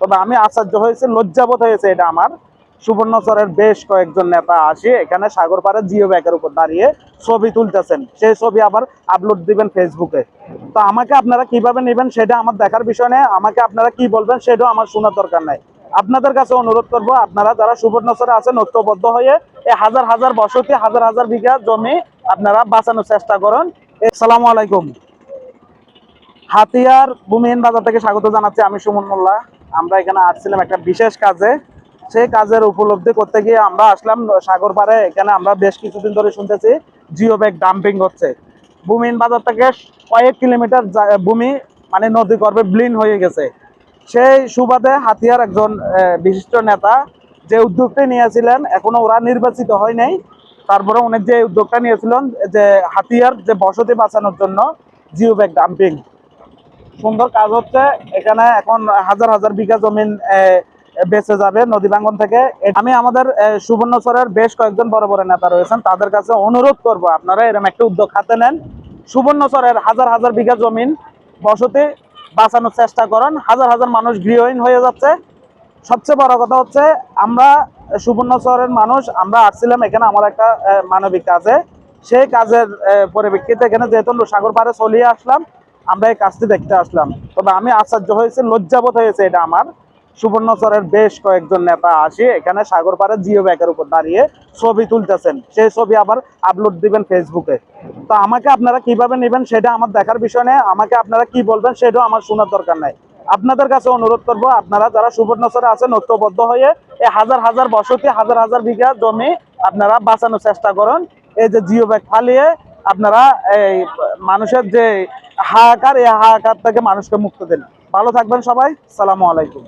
তবে আমি আশ্চর্য হয়েছে, লজ্জাবোধ হয়েছে এটা আমার। সুবর্ণচরের বেশ কয়েকজন নেতা আসে, এখানে সাগর পাড়ে জিও ব্যাগের উপর দাঁড়িয়ে ছবি তুলতেছেন। সেই ছবি আবার আপলোড দিবেন ফেসবুকে তো আমাকে আপনারা কীভাবে নেবেন সেটা আমার দেখার বিষয় নেই। আমাকে আপনারা কি বলবেন সেটাও আমার শোনার দরকার নাই। আপনাদের কাছে অনুরোধ করব, আপনারা যারা সুবর্ণচরে আছেন, ঐক্যবদ্ধ হয়ে এই হাজার হাজার বসতি, হাজার হাজার বিঘা জমি আপনারা বাঁচানোর চেষ্টা করেন। আসসালামু আলাইকুম। হাতিয়ার ভূমিহীন বাজার থেকে স্বাগত জানাচ্ছি আমি সুমন মোল্লা। আমরা এখানে আসছিলাম একটা বিশেষ কাজে। সেই কাজের উপলব্ধি করতে গিয়ে আমরা আসলাম সাগর পাড়ে। এখানে আমরা বেশ কিছুদিন ধরে শুনতেছি জিও ব্যাগ ডাম্পিং হচ্ছে। ভূমিহীন বাজার থেকে কয়েক কিলোমিটার ভূমি মানে নদী গর্ভে ব্লিন হয়ে গেছে। সেই সুবাদে হাতিয়ার একজন বিশিষ্ট নেতা যে উদ্যোগটি নিয়েছিলেন, এখনও ওরা নির্বাচিত হয় নাই। তারপরে উনি যে উদ্যোগটা নিয়েছিলেন, যে হাতিয়ার, যে বসতি বাঁচানোর জন্য জিও ব্যাগ ডাম্পিং। সুন্দর কাজ হচ্ছে, এখানে এখন হাজার হাজার বিঘা জমিন বেঁচে যাবে নদী ভাঙ্গন থেকে। আমি আমাদের সুবর্ণচরের বেশ কয়েকজন বড় বড় নেতা রয়েছেন, তাদের কাছে অনুরোধ করব আপনারা এরকম একটা উদ্যোগ হাতে নেন। সুবর্ণচরের হাজার হাজার বিঘা জমিন বসতি বাঁচানোর চেষ্টা করেন, হাজার হাজার মানুষ গৃহহীন হয়ে যাচ্ছে। সবচেয়ে বড় কথা হচ্ছে, আমরা সুবর্ণচরের মানুষ, আমরা আসছিলাম এখানে আমার একটা মানবিক কাজে। সেই কাজের পরিপ্রেক্ষিতে এখানে যেহেতু সাগর পাড়ে চলিয়ে আসলাম আমরা এই কাজটি দেখতে আসলাম। তবে আমি আশ্চর্য হয়েছে, লজ্জাবোধ হয়েছে এটা আমার। সুবর্ণচরের বেশ কয়েকজন নেতা আসে, এখানে সাগর পাড়ে জিও ব্যাগের উপর দাঁড়িয়ে ছবি তুলতেছেন। সেই ছবি আবার আপলোড দিবেন ফেসবুকে। তো আমাকে আপনারা কীভাবে নেবেন সেটা আমার দেখার বিষয় নেই আমাকে আপনারা কি বলবেন সেটাও আমার শোনার দরকার নাই। আপনাদের কাছে অনুরোধ করব, আপনারা যারা সুবর্ণচরে আছেন, ঐক্যবদ্ধ হয়ে এই হাজার হাজার বসতি, হাজার হাজার বিঘা জমি আপনারা বাঁচানোর চেষ্টা করুন। এই যে জিও ব্যাগ ফালিয়ে আপনারা এই মানুষের যে হাহাকার, এই হাহাকার থেকে মানুষকে মুক্ত দেন। ভালো থাকবেন সবাই। সালামু আলাইকুম।